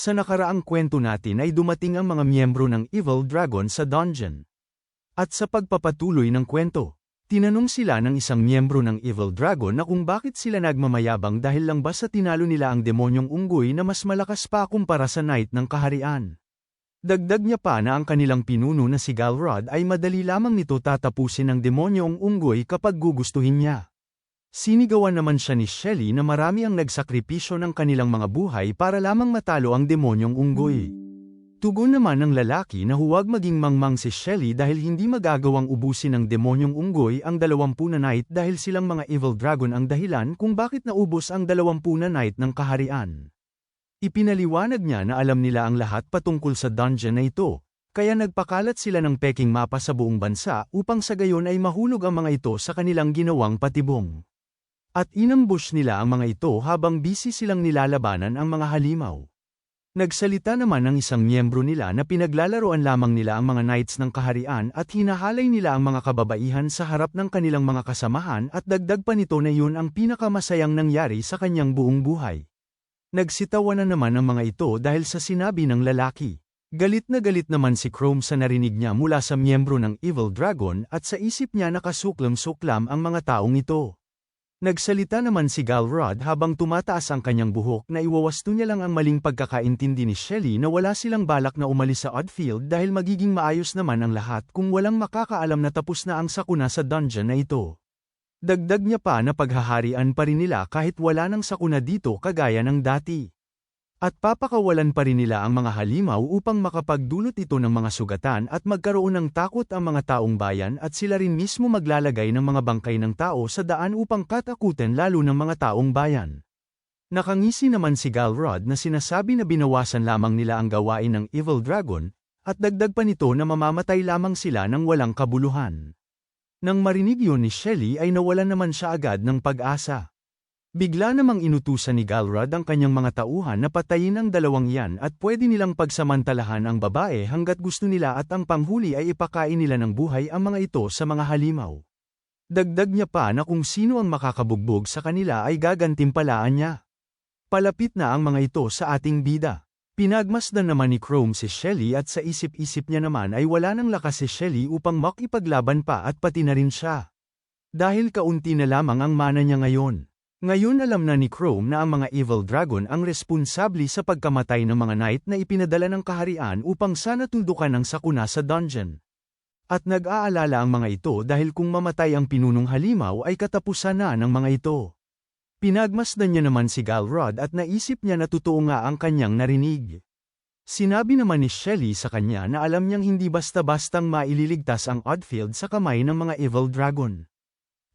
Sa nakaraang kwento natin ay dumating ang mga miyembro ng Evil Dragon sa dungeon. At sa pagpapatuloy ng kwento, tinanong sila ng isang miyembro ng Evil Dragon na kung bakit sila nagmamayabang dahil lang ba sa tinalo nila ang demonyong unggoy na mas malakas pa kumpara sa Knight ng Kaharian. Dagdag niya pa na ang kanilang pinuno na si Galrod ay madali lamang nito tatapusin ng demonyong unggoy kapag gugustuhin niya. Sinigawan naman siya ni Shelly na marami ang nagsakripisyo ng kanilang mga buhay para lamang matalo ang demonyong unggoy. Tugon naman ng lalaki na huwag maging mangmang si Shelly dahil hindi magagawang ubusin ng demonyong unggoy ang dalawampu na night dahil silang mga evil dragon ang dahilan kung bakit naubos ang dalawampu na night ng kaharian. Ipinaliwanag niya na alam nila ang lahat patungkol sa dungeon na ito, kaya nagpakalat sila ng peking mapa sa buong bansa upang sa gayon ay mahulog ang mga ito sa kanilang ginawang patibong. At inambush nila ang mga ito habang busy silang nilalabanan ang mga halimaw. Nagsalita naman ang isang miyembro nila na pinaglalaroan lamang nila ang mga knights ng kaharian at hinahalay nila ang mga kababaihan sa harap ng kanilang mga kasamahan at dagdag pa nito na yun ang pinakamasayang nangyari sa kanyang buong buhay. Nagsitawa na naman ang mga ito dahil sa sinabi ng lalaki. Galit na galit naman si Chrome sa narinig niya mula sa miyembro ng Evil Dragon at sa isip niya nakasuklam-suklam ang mga taong ito. Nagsalita naman si Galrod habang tumataas ang kanyang buhok na iwawasto niya lang ang maling pagkakaintindi ni Shelly na wala silang balak na umalis sa Oddfield dahil magiging maayos naman ang lahat kung walang makakaalam na tapos na ang sakuna sa dungeon na ito. Dagdag niya pa na paghaharian pa rin nila kahit wala nang sakuna dito kagaya ng dati. At papakawalan pa rin nila ang mga halimaw upang makapagdulot ito ng mga sugatan at magkaroon ng takot ang mga taong bayan at sila rin mismo maglalagay ng mga bangkay ng tao sa daan upang katakutin lalo ng mga taong bayan. Nakangisi naman si Galrod na sinasabi na binawasan lamang nila ang gawain ng Evil Dragon, at dagdag pa nito na mamamatay lamang sila ng walang kabuluhan. Nang marinig yun ni Shelly ay nawalan naman siya agad ng pag-asa. Bigla namang inutusan ni Galrod ang kanyang mga tauhan na patayin ang dalawang yan at pwede nilang pagsamantalahan ang babae hanggat gusto nila at ang panghuli ay ipakain nila ng buhay ang mga ito sa mga halimaw. Dagdag niya pa na kung sino ang makakabugbog sa kanila ay gagantimpalaan niya. Palapit na ang mga ito sa ating bida. Pinagmasdan naman ni Chrome si Shelly at sa isip-isip niya naman ay wala nang lakas si Shelly upang makipaglaban pa at pati na rin siya. Dahil kaunti na lamang ang mana niya ngayon. Ngayon alam na ni Chrome na ang mga Evil Dragon ang responsabli sa pagkamatay ng mga knight na ipinadala ng kaharian upang sana tuldukan ang sakuna sa dungeon. At nag-aalala ang mga ito dahil kung mamatay ang pinunong halimaw ay katapusan na ng mga ito. Pinagmasdan niya naman si Galrod at naisip niya na totoo nga ang kanyang narinig. Sinabi naman ni Shelly sa kanya na alam niyang hindi basta-bastang maililigtas ang Oddfield sa kamay ng mga Evil Dragon.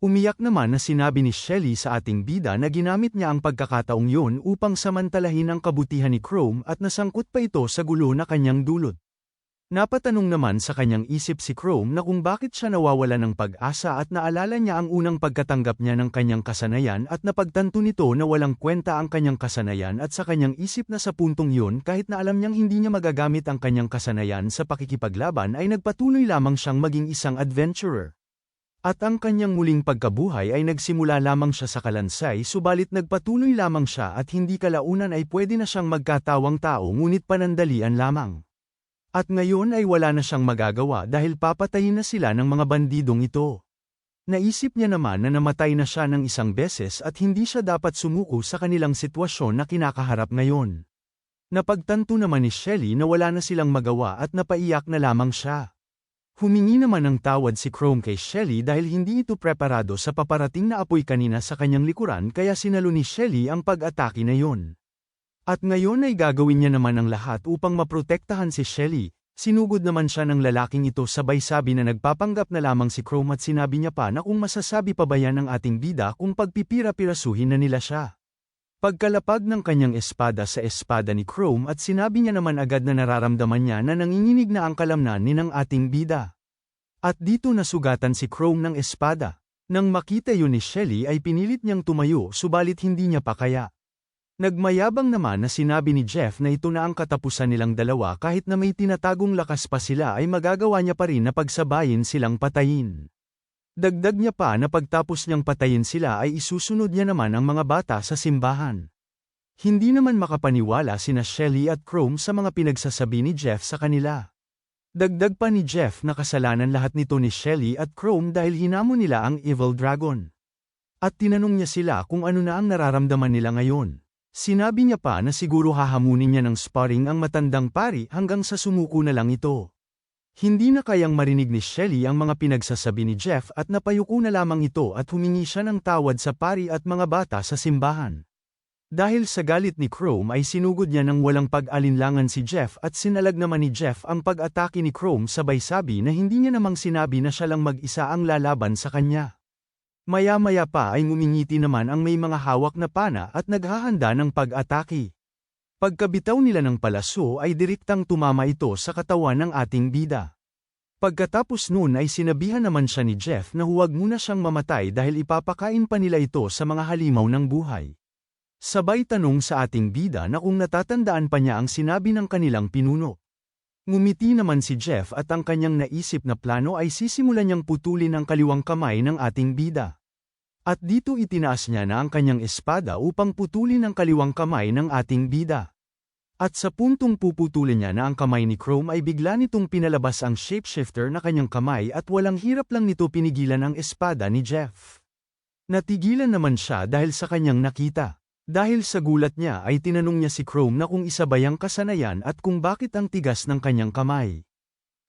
Umiyak naman na sinabi ni Shelly sa ating bida na ginamit niya ang pagkakataong yun upang samantalahin ang kabutihan ni Chrome at nasangkot pa ito sa gulo na kanyang dulot. Napatanong naman sa kanyang isip si Chrome na kung bakit siya nawawala ng pag-asa at naalala niya ang unang pagkatanggap niya ng kanyang kasanayan at napagtanto nito na walang kwenta ang kanyang kasanayan at sa kanyang isip na sa puntong yun kahit na alam niyang hindi niya magagamit ang kanyang kasanayan sa pakikipaglaban ay nagpatuloy lamang siyang maging isang adventurer. At ang kanyang muling pagkabuhay ay nagsimula lamang siya sa kalansay subalit nagpatuloy lamang siya at hindi kalaunan ay pwede na siyang magkatawang tao ngunit panandalian lamang. At ngayon ay wala na siyang magagawa dahil papatayin na sila ng mga bandidong ito. Naisip niya naman na namatay na siya ng isang beses at hindi siya dapat sumuko sa kanilang sitwasyon na kinakaharap ngayon. Napagtanto naman ni Shelly na wala na silang magawa at napaiyak na lamang siya. Humingi naman ng tawad si Chrome kay Shelly dahil hindi ito preparado sa paparating na apoy kanina sa kanyang likuran kaya sinalo ni Shelly ang pag-atake na yon. At ngayon ay gagawin niya naman ang lahat upang maprotektahan si Shelly. Sinugod naman siya ng lalaking ito sabay sabi na nagpapanggap na lamang si Chrome at sinabi niya pa na kung masasabi pa ba yan ng ating bida kung pagpipira-pirasuhin na nila siya. Pagkalapag ng kanyang espada sa espada ni Chrome at sinabi niya naman agad na nararamdaman niya na nanginginig na ang kalamnan ni ng ating bida. At dito nasugatan si Chrome ng espada. Nang makita yun ni Shelly ay pinilit niyang tumayo subalit hindi niya pa kaya. Nagmayabang naman na sinabi ni Jeff na ito na ang katapusan nilang dalawa kahit na may tinatagong lakas pa sila ay magagawa niya pa rin na pagsabayin silang patayin. Dagdag niya pa na pagtapos niyang patayin sila ay isusunod niya naman ang mga bata sa simbahan. Hindi naman makapaniwala sina Shelly at Chrome sa mga pinagsasabi ni Jeff sa kanila. Dagdag pa ni Jeff na kasalanan lahat nito ni Shelly at Chrome dahil hinamon nila ang Evil Dragon. At tinanong niya sila kung ano na ang nararamdaman nila ngayon. Sinabi niya pa na siguro hahamunin niya ng sparring ang matandang pari hanggang sa sumuko na lang ito. Hindi na kayang marinig ni Shelly ang mga pinagsasabi ni Jeff at napayuko na lamang ito at humingi siya ng tawad sa pari at mga bata sa simbahan. Dahil sa galit ni Chrome ay sinugod niya ng walang pag-alinlangan si Jeff at sinalag naman ni Jeff ang pag-atake ni Chrome sabay sabi na hindi niya namang sinabi na siya lang mag-isa ang lalaban sa kanya. Maya-maya pa ay ngumingiti naman ang may mga hawak na pana at naghahanda ng pag-atake. Pagkabitaw nila ng palaso ay direktang tumama ito sa katawan ng ating bida. Pagkatapos noon ay sinabihan naman siya ni Jeff na huwag muna siyang mamatay dahil ipapakain pa nila ito sa mga halimaw ng buhay. Sabay tanong sa ating bida na kung natatandaan pa niya ang sinabi ng kanilang pinuno. Ngumiti naman si Jeff at ang kanyang naisip na plano ay sisimulan niyang putulin ang kaliwang kamay ng ating bida. At dito itinaas niya na ang kanyang espada upang putulin ang kaliwang kamay ng ating bida. At sa puntong puputulin niya na ang kamay ni Chrome ay bigla nitong pinalabas ang shapeshifter na kanyang kamay at walang hirap lang nito pinigilan ang espada ni Jeff. Natigilan naman siya dahil sa kanyang nakita. Dahil sa gulat niya ay tinanong niya si Chrome na kung isa ba kasanayan at kung bakit ang tigas ng kanyang kamay.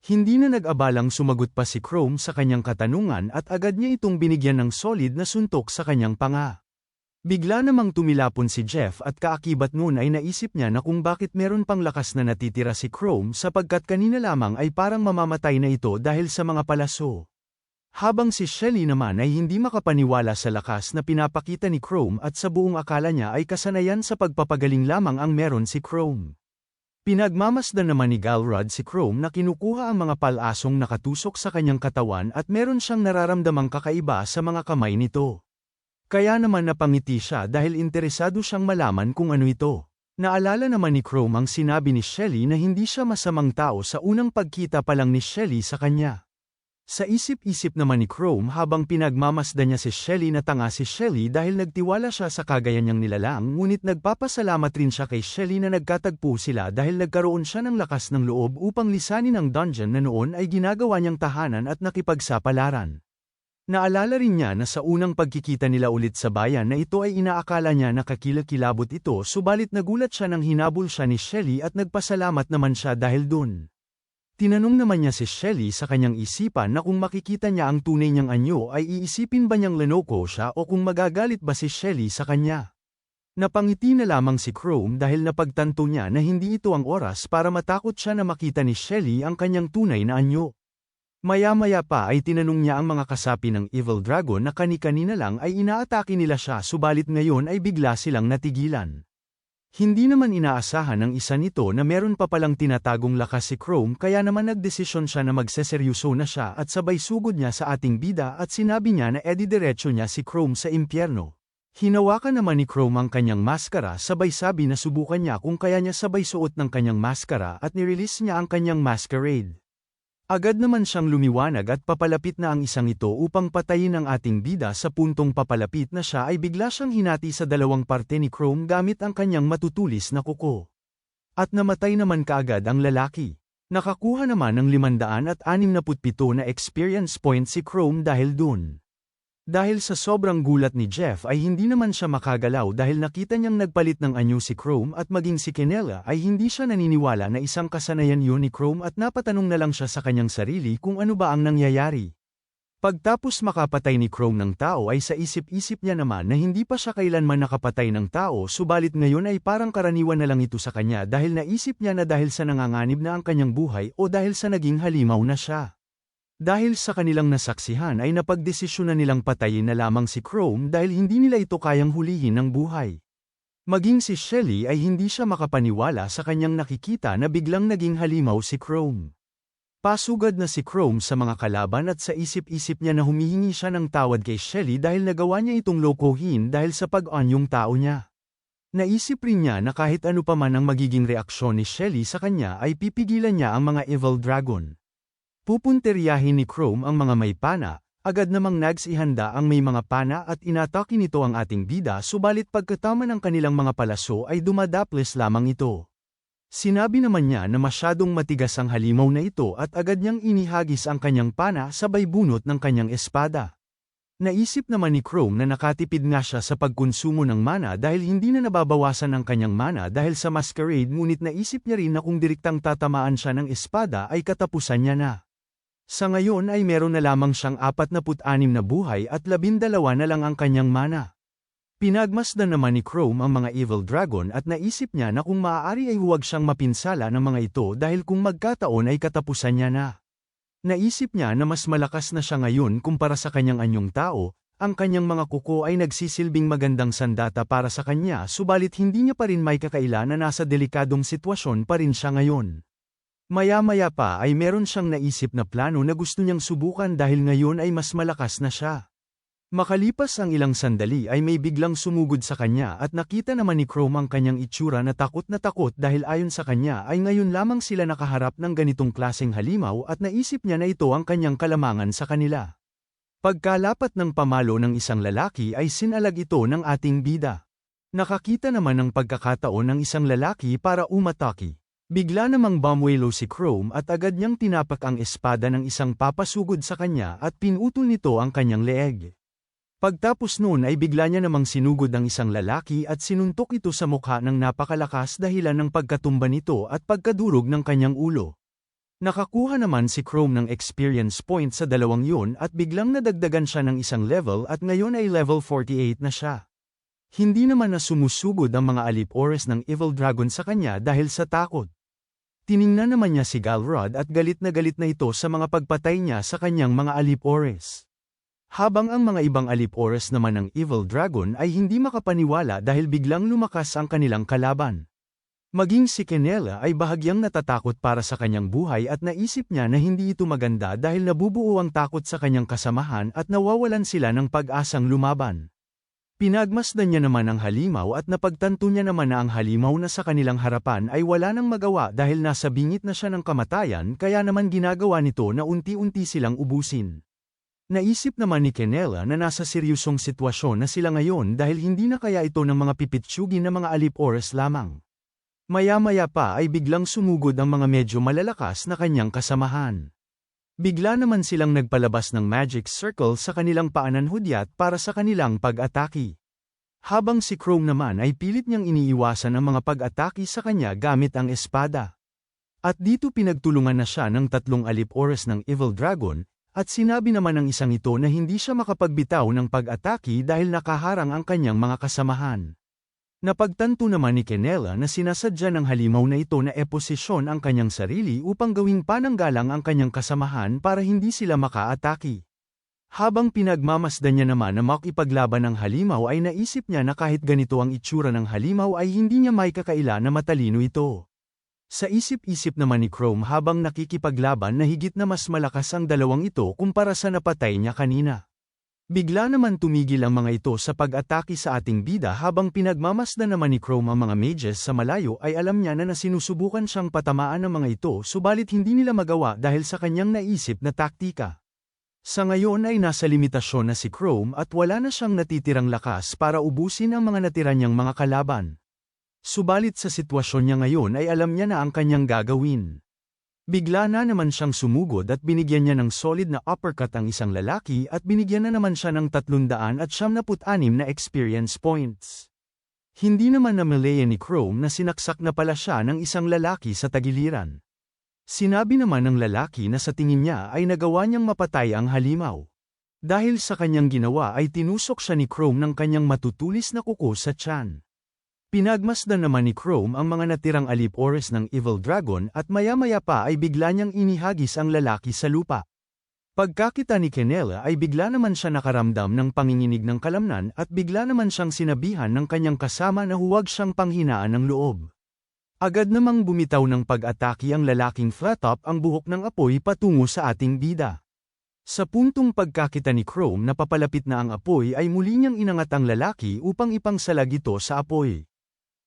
Hindi na nag-abalang sumagot pa si Chrome sa kanyang katanungan at agad niya itong binigyan ng solid na suntok sa kanyang panga. Bigla namang tumilapon si Jeff at kaakibat noon ay naisip niya na kung bakit meron pang lakas na natitira si Chrome sapagkat kanina lamang ay parang mamamatay na ito dahil sa mga palaso. Habang si Shelly naman ay hindi makapaniwala sa lakas na pinapakita ni Chrome at sa buong akala niya ay kasanayan sa pagpapagaling lamang ang meron si Chrome. Pinagmamasdan naman ni Galrod si Chrome na kinukuha ang mga palasong nakatusok sa kanyang katawan at meron siyang nararamdamang kakaiba sa mga kamay nito. Kaya naman napangiti siya dahil interesado siyang malaman kung ano ito. Naalala naman ni Chrome ang sinabi ni Shelly na hindi siya masamang tao sa unang pagkita pa lang ni Shelly sa kanya. Sa isip-isip naman ni Chrome habang pinagmamasdan niya si Shelly na tanga si Shelly dahil nagtiwala siya sa kagayan niyang nilalang ngunit nagpapasalamat rin siya kay Shelly na nagkatagpo sila dahil nagkaroon siya ng lakas ng loob upang lisanin ang dungeon na noon ay ginagawa niyang tahanan at nakipagsapalaran. Naalala rin niya na sa unang pagkikita nila ulit sa bayan na ito ay inaakala niya na kakilakilabot ito subalit nagulat siya nang hinabol siya ni Shelly at nagpasalamat naman siya dahil dun. Tinanong naman niya si Shelly sa kanyang isipan na kung makikita niya ang tunay niyang anyo ay iisipin ba niyang lenoko siya o kung magagalit ba si Shelly sa kanya. Napangiti na lamang si Chrome dahil napagtanto niya na hindi ito ang oras para matakot siya na makita ni Shelly ang kanyang tunay na anyo. Maya-maya pa ay tinanong niya ang mga kasapi ng Evil Dragon na kani-kanina lang ay inaatake nila siya subalit ngayon ay bigla silang natigilan. Hindi naman inaasahan ng isa nito na meron pa palang tinatagong lakas si Chrome kaya naman nagdesisyon siya na magseseryoso na siya at sabay sugod niya sa ating bida at sinabi niya na edi diretso niya si Chrome sa impyerno. Hinawakan naman ni Chrome ang kanyang maskara sabay sabi na subukan niya kung kaya niya sabay suot ng kanyang maskara at nirelease niya ang kanyang masquerade. Agad naman siyang lumiwanag at papalapit na ang isang ito upang patayin ang ating bida sa puntong papalapit na siya ay bigla siyang hinati sa dalawang parte ni Chrome gamit ang kanyang matutulis na kuko. At namatay naman kaagad ang lalaki. Nakakuha naman ng 567 na experience points si Chrome dahil dun. Dahil sa sobrang gulat ni Jeff ay hindi naman siya makagalaw dahil nakita niyang nagpalit ng anyo si Chrome at maging si Kenella ay hindi siya naniniwala na isang kasanayan yun ni Chrome at napatanong na lang siya sa kanyang sarili kung ano ba ang nangyayari. Pagtapos makapatay ni Chrome ng tao ay sa isip-isip niya naman na hindi pa siya kailanman nakapatay ng tao subalit ngayon ay parang karaniwan na lang ito sa kanya dahil naisip niya na dahil sa nanganganib na ang kanyang buhay o dahil sa naging halimaw na siya. Dahil sa kanilang nasaksihan ay napagdesisyon na nilang patayin na lamang si Chrome dahil hindi nila ito kayang hulihin ng buhay. Maging si Shelly ay hindi siya makapaniwala sa kanyang nakikita na biglang naging halimaw si Chrome. Pasugad na si Chrome sa mga kalaban at sa isip-isip niya na humihingi siya ng tawad kay Shelly dahil nagawa niya itong lokohin dahil sa pag-anyong tao niya. Naisip rin niya na kahit ano pa man ang magiging reaksyon ni Shelly sa kanya ay pipigilan niya ang mga evil dragon. Pupunteryahin ni Chrome ang mga may pana, Agad namang nagsihanda ang may mga pana at inatake nito ang ating bida subalit pagkatama ng kanilang mga palaso ay dumadaples lamang ito. Sinabi naman niya na masyadong matigas ang halimaw na ito at agad niyang inihagis ang kanyang pana sabay bunot ng kanyang espada. Naisip naman ni Chrome na nakatipid nga siya sa pagkonsumo ng mana dahil hindi na nababawasan ang kanyang mana dahil sa masquerade ngunit naisip niya rin na kung direktang tatamaan siya ng espada ay katapusan niya na. Sa ngayon ay meron na lamang siyang 46 na buhay at 12 na lang ang kanyang mana. Pinagmasdan naman ni Chrome ang mga Evil Dragon at naisip niya na kung maaari ay huwag siyang mapinsala ng mga ito dahil kung magkataon ay katapusan niya na. Naisip niya na mas malakas na siya ngayon kumpara sa kanyang anyong tao, ang kanyang mga kuko ay nagsisilbing magandang sandata para sa kanya subalit hindi niya pa rin may kakaila na nasa delikadong sitwasyon pa rin siya ngayon. Maya-maya pa ay meron siyang naisip na plano na gusto niyang subukan dahil ngayon ay mas malakas na siya. Makalipas ang ilang sandali ay may biglang sumugod sa kanya at nakita naman ni Chrome ang kanyang itsura na takot na takot dahil ayon sa kanya ay ngayon lamang sila nakaharap ng ganitong klaseng halimaw at naisip niya na ito ang kanyang kalamangan sa kanila. Pagkalapat ng pamalo ng isang lalaki ay sinalag ito ng ating bida. Nakakita naman ng pagkakataon ng isang lalaki para umataki. Bigla namang bumwelo si Chrome at agad niyang tinapak ang espada ng isang papasugod sa kanya at pinutol nito ang kanyang leeg. Pagtapos noon ay bigla niya namang sinugod ang isang lalaki at sinuntok ito sa mukha ng napakalakas dahilan ng pagkatumba nito at pagkadurog ng kanyang ulo. Nakakuha naman si Chrome ng experience point sa dalawang yun at biglang nadagdagan siya ng isang level at ngayon ay level 48 na siya. Hindi naman na sumusugod ang mga alip ores ng Evil Dragon sa kanya dahil sa takot. Tiningnan naman niya si Galrod at galit na galit na ito sa mga pagpatay niya sa kanyang mga alipores. Habang ang mga ibang alipores naman ng Evil Dragon ay hindi makapaniwala dahil biglang lumakas ang kanilang kalaban. Maging si Kenela ay bahagyang natatakot para sa kanyang buhay at naisip niya na hindi ito maganda dahil nabubuo ang takot sa kanyang kasamahan at nawawalan sila ng pag-asang lumaban. Pinagmasdan niya naman ang halimaw at napagtanto niya naman na ang halimaw na sa kanilang harapan ay wala nang magawa dahil nasa bingit na siya ng kamatayan kaya naman ginagawa nito na unti-unti silang ubusin. Naisip naman ni Kenela na nasa seryosong sitwasyon na sila ngayon dahil hindi na kaya ito ng mga pipitsugin na mga alip oras lamang. Maya-maya pa ay biglang sumugod ang mga medyo malalakas na kanyang kasamahan. Bigla naman silang nagpalabas ng magic circle sa kanilang paanan hudyat para sa kanilang pag-ataki. Habang si Chrome naman ay pilit niyang iniiwasan ang mga pag-ataki sa kanya gamit ang espada. At dito pinagtulungan na siya ng tatlong alip oras ng Evil Dragon, at sinabi naman ng isang ito na hindi siya makapagbitaw ng pag-ataki dahil nakaharang ang kanyang mga kasamahan. Napagtanto naman ni Kenela na sinasadya ng halimaw na ito na eposisyon ang kanyang sarili upang gawing pananggalang ang kanyang kasamahan para hindi sila makaataki. Habang pinagmamasdan niya naman na makipaglaban ng halimaw ay naisip niya na kahit ganito ang itsura ng halimaw ay hindi niya may kakaila na matalino ito. Sa isip-isip naman ni Chrome habang nakikipaglaban na higit na mas malakas ang dalawang ito kumpara sa napatay niya kanina. Bigla naman tumigil ang mga ito sa pag-atake sa ating bida habang pinagmamasdan naman ni Chrome ang mga mages sa malayo ay alam niya na nasinusubukan siyang patamaan ng mga ito subalit hindi nila magawa dahil sa kanyang naisip na taktika. Sa ngayon ay nasa limitasyon na si Chrome at wala na siyang natitirang lakas para ubusin ang mga natira niyang mga kalaban. Subalit sa sitwasyon niya ngayon ay alam niya na ang kanyang gagawin. Bigla na naman siyang sumugod at binigyan niya ng solid na uppercut ang isang lalaki at binigyan na naman siya ng 300 at 76 na experience points. Hindi naman na malaya ni Chrome na sinaksak na pala siya ng isang lalaki sa tagiliran. Sinabi naman ng lalaki na sa tingin niya ay nagawa niyang mapatay ang halimaw. Dahil sa kanyang ginawa ay tinusok siya ni Chrome ng kanyang matutulis na kuko sa tiyan. Pinagmasdan naman ni Chrome ang mga natirang alip ores ng Evil Dragon at maya-maya pa ay bigla niyang inihagis ang lalaki sa lupa. Pagkakita ni Kenela ay bigla naman siya nakaramdam ng panginginig ng kalamnan at bigla naman siyang sinabihan ng kanyang kasama na huwag siyang panghinaan ng loob. Agad namang bumitaw ng pag-ataki ang lalaking flat-top ang buhok ng apoy patungo sa ating bida. Sa puntong pagkakita ni Chrome na papalapit na ang apoy ay muli niyang inangat ang lalaki upang ipangsalag ito sa apoy.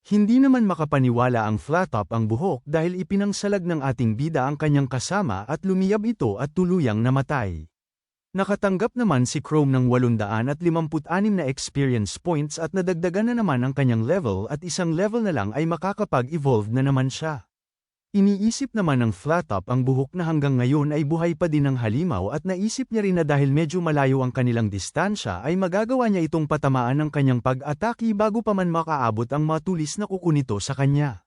Hindi naman makapaniwala ang flat-top ang buhok dahil ipinangsalag ng ating bida ang kanyang kasama at lumiyab ito at tuluyang namatay. Nakatanggap naman si Chrome ng 856 na experience points at nadagdagan na naman ang kanyang level at isang level na lang ay makakapag-evolve na naman siya. Iniisip naman ng Flattop ang buhok na hanggang ngayon ay buhay pa din ng halimaw at naisip niya rin na dahil medyo malayo ang kanilang distansya ay magagawa niya itong patamaan ng kanyang pag-ataki bago pa man makaabot ang matulis na kuko nito sa kanya.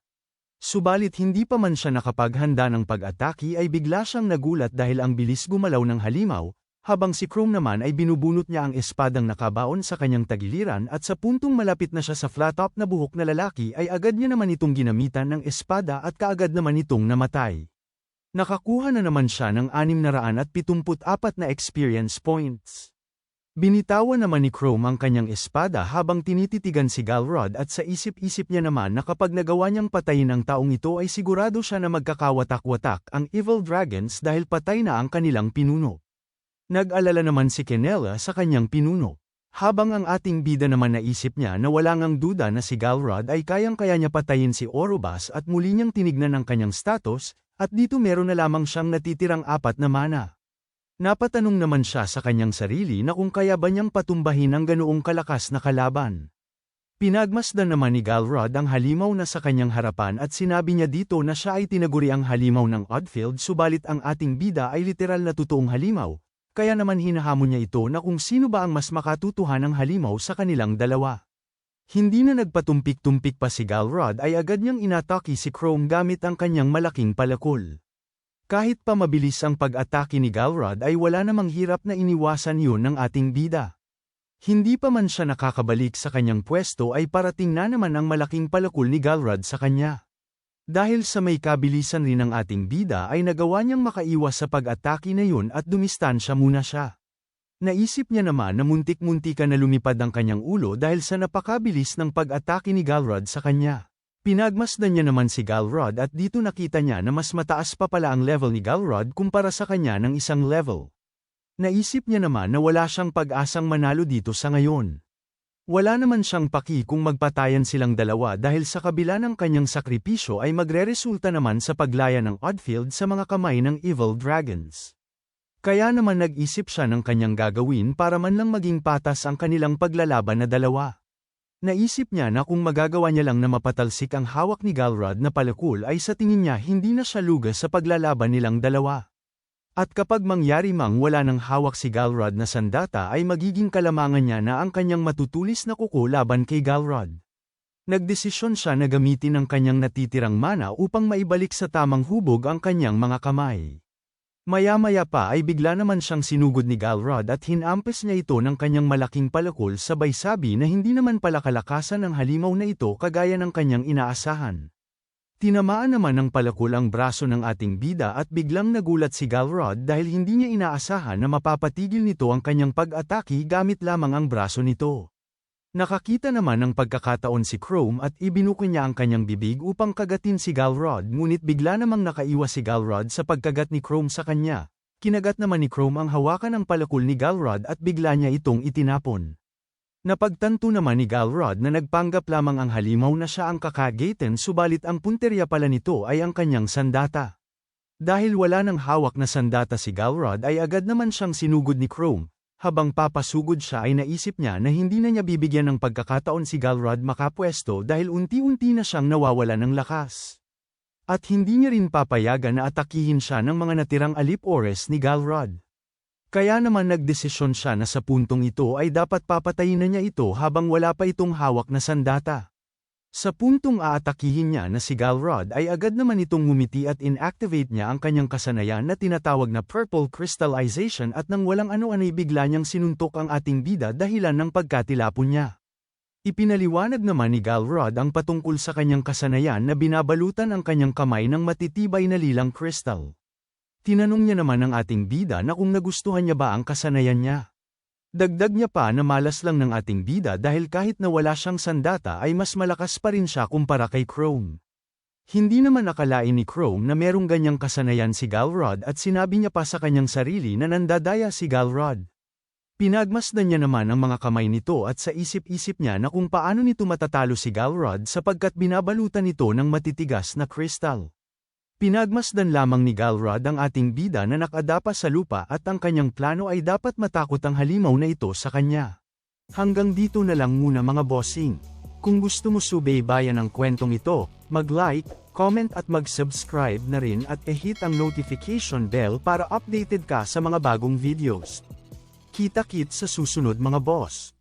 Subalit hindi pa man siya nakapaghanda ng pag-ataki ay bigla siyang nagulat dahil ang bilis gumalaw ng halimaw, habang si Chrome naman ay binubunot niya ang espadang nakabaon sa kanyang tagiliran at sa puntong malapit na siya sa flat-top na buhok na lalaki ay agad niya naman itong ginamitan ng espada at kaagad naman itong namatay. Nakakuha na naman siya ng 674 na experience points. Binitawan naman ni Chrome ang kanyang espada habang tinititigan si Galrod at sa isip-isip niya naman na kapag nagawa niyang patayin ang taong ito ay sigurado siya na magkakawatak-watak ang Evil Dragons dahil patay na ang kanilang pinuno. Nag-alala naman si Kenela sa kanyang pinuno. Habang ang ating bida naman naisip niya na wala ngang duda na si Galrod ay kayang-kaya niya patayin si Orobas at muli niyang tinignan ang kanyang status, at dito meron na lamang siyang natitirang apat na mana. Napatanong naman siya sa kanyang sarili na kung kaya ba niyang patumbahin ang ganoong kalakas na kalaban. Pinagmasdan naman ni Galrod ang halimaw na sa kanyang harapan at sinabi niya dito na siya ay tinaguri ang halimaw ng Oddfield subalit ang ating bida ay literal na totoong halimaw, kaya naman hinahamon niya ito na kung sino ba ang mas makatutuhan ng halimaw sa kanilang dalawa. Hindi na nagpatumpik-tumpik pa si Galrod ay agad niyang inatake si Chrome gamit ang kanyang malaking palakol. Kahit pa mabilis ang pag-atake ni Galrod ay wala namang hirap na iniwasan yun ng ating bida. Hindi pa man siya nakakabalik sa kanyang pwesto ay parating na naman ang malaking palakol ni Galrod sa kanya. Dahil sa may kabilisan rin ng ating bida ay nagawa niyang makaiwas sa pag-atake na yun at dumistansya muna siya. Naisip niya naman na muntik-muntikan na lumipad ang kanyang ulo dahil sa napakabilis ng pag-atake ni Galrod sa kanya. Pinagmasdan niya naman si Galrod at dito nakita niya na mas mataas pa pala ang level ni Galrod kumpara sa kanya ng isang level. Naisip niya naman na wala siyang pag-asang manalo dito sa ngayon. Wala naman siyang paki kung magpatayan silang dalawa dahil sa kabila ng kanyang sakripisyo ay magreresulta naman sa paglaya ng Oddfield sa mga kamay ng Evil Dragons. Kaya naman nag-isip siya ng kanyang gagawin para man lang maging patas ang kanilang paglalaban na dalawa. Naisip niya na kung magagawa niya lang na mapatalsik ang hawak ni Galrod na palakul ay sa tingin niya hindi na siya lugas sa paglalaban nilang dalawa. At kapag mangyari mang wala ng hawak si Galrod na sandata ay magiging kalamangan niya na ang kanyang matutulis na kuko laban kay Galrod. Nagdesisyon siya na gamitin ang kanyang natitirang mana upang maibalik sa tamang hubog ang kanyang mga kamay. Maya-maya pa ay bigla naman siyang sinugod ni Galrod at hinampes niya ito ng kanyang malaking palakol sabay sabi na hindi naman pala kalakasan ng halimaw na ito kagaya ng kanyang inaasahan. Tinamaan naman ng palakol ang braso ng ating bida at biglang nagulat si Galrod dahil hindi niya inaasahan na mapapatigil nito ang kanyang pag-atake gamit lamang ang braso nito. Nakakita naman ng pagkakataon si Chrome at ibinuko niya ang kanyang bibig upang kagatin si Galrod ngunit bigla namang nakaiwas si Galrod sa pagkagat ni Chrome sa kanya. Kinagat naman ni Chrome ang hawakan ng palakol ni Galrod at bigla niya itong itinapon. Napagtanto naman ni Galrod na nagpanggap lamang ang halimaw na siya ang kakagaten subalit ang punterya pala nito ay ang kanyang sandata. Dahil wala nang hawak na sandata si Galrod ay agad naman siyang sinugod ni Chrome, habang papasugod siya ay naisip niya na hindi na niya bibigyan ng pagkakataon si Galrod makapwesto dahil unti-unti na siyang nawawala ng lakas. At hindi niya rin papayagan na atakihin siya ng mga natirang alip ores ni Galrod. Kaya naman nagdesisyon siya na sa puntong ito ay dapat papatayin na niya ito habang wala pa itong hawak na sandata. Sa puntong aatakihin niya na si Galrod ay agad naman itong ngumiti at inactivate niya ang kanyang kasanayan na tinatawag na purple crystallization at nang walang ano-ano'y bigla niyang sinuntok ang ating bida dahilan ng pagkatilapon niya. Ipinaliwanag naman ni Galrod ang patungkol sa kanyang kasanayan na binabalutan ang kanyang kamay ng matitibay na lilang crystal. Tinanong niya naman ang ating bida na kung nagustuhan niya ba ang kasanayan niya. Dagdag niya pa na malas lang ng ating bida dahil kahit na wala siyang sandata ay mas malakas pa rin siya kumpara kay Chrome. Hindi naman akalain ni Chrome na merong ganyang kasanayan si Galrod at sinabi niya pa sa kanyang sarili na nandadaya si Galrod. Pinagmasdan niya naman ang mga kamay nito at sa isip-isip niya na kung paano nito matatalo si Galrod sapagkat binabalutan ito ng matitigas na kristal. Pinagmasdan lamang ni Galrod ang ating bida na nakadapa sa lupa at ang kanyang plano ay dapat matakot ang halimaw na ito sa kanya. Hanggang dito na lang muna mga bossing. Kung gusto mo subaybayan ang kwentong ito, mag-like, comment at mag-subscribe na rin at e-hit ang notification bell para updated ka sa mga bagong videos. Kita-kit sa susunod mga boss.